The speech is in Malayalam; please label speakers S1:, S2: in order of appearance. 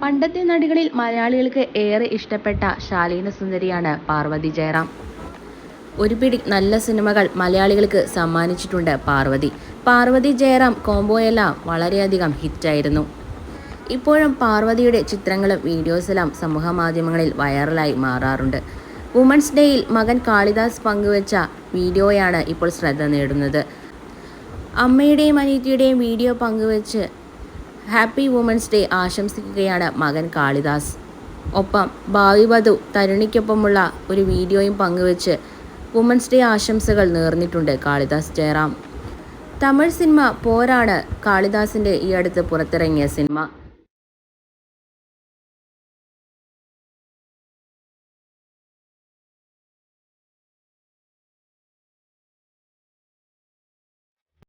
S1: പണ്ടത്തെ നടികളിൽ മലയാളികൾക്ക് ഏറെ ഇഷ്ടപ്പെട്ട ശാലീന സുന്ദരിയാണ് പാർവതി ജയറാം. ഒരു പിടി നല്ല സിനിമകൾ മലയാളികൾക്ക് സമ്മാനിച്ചിട്ടുണ്ട് പാർവതി. പാർവതി ജയറാം കോംബോയെല്ലാം വളരെയധികം ഹിറ്റായിരുന്നു. ഇപ്പോഴും പാർവതിയുടെ ചിത്രങ്ങളും വീഡിയോസെല്ലാം സമൂഹ മാധ്യമങ്ങളിൽ വൈറലായി മാറാറുണ്ട്. വുമൻസ് ഡേയിൽ മകൻ കാളിദാസ് പങ്കുവച്ച വീഡിയോയാണ് ഇപ്പോൾ ശ്രദ്ധ നേടുന്നത്. അമ്മയുടെയും അനീതിയുടെയും വീഡിയോ പങ്കുവച്ച് ഹാപ്പി വുമൻസ് ഡേ ആശംസിക്കുകയാണ് മകൻ കാളിദാസ്. ഒപ്പം ഭാവി വധു തരുണിക്കൊപ്പമുള്ള ഒരു വീഡിയോയും പങ്കുവച്ച് വുമൻസ് ഡേ ആശംസകൾ നേർന്നിട്ടുണ്ട് കാളിദാസ് ജയറാം. തമിഴ് സിനിമ പോരാണ് കാളിദാസിന്റെ ഈ അടുത്ത് പുറത്തിറങ്ങിയ സിനിമ.